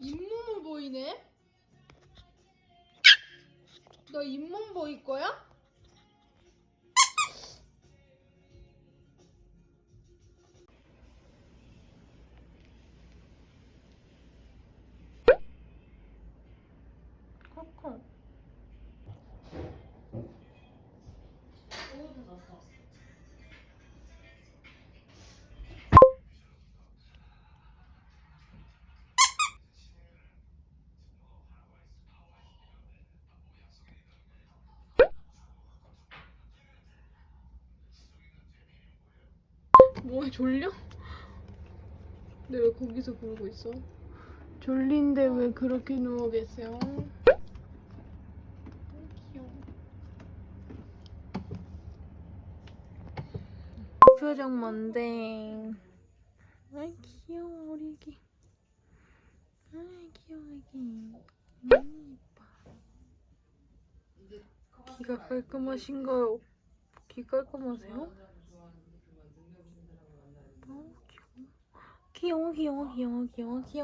잇몸을 보이네? 너 잇몸 보일 거야? 코코. 뭐해 졸려? 근데 왜 거기서 그러고 있어? 졸린데 왜 그렇게 누워 계세요? 귀여워. 표정 뭔데? 아이 귀여워 우리 애기. 아이 귀여워 애기. 너무 예뻐. 귀가 깔끔하신가요? 귀 깔끔하세요? 귀여워 귀여워 귀여워 귀여워 귀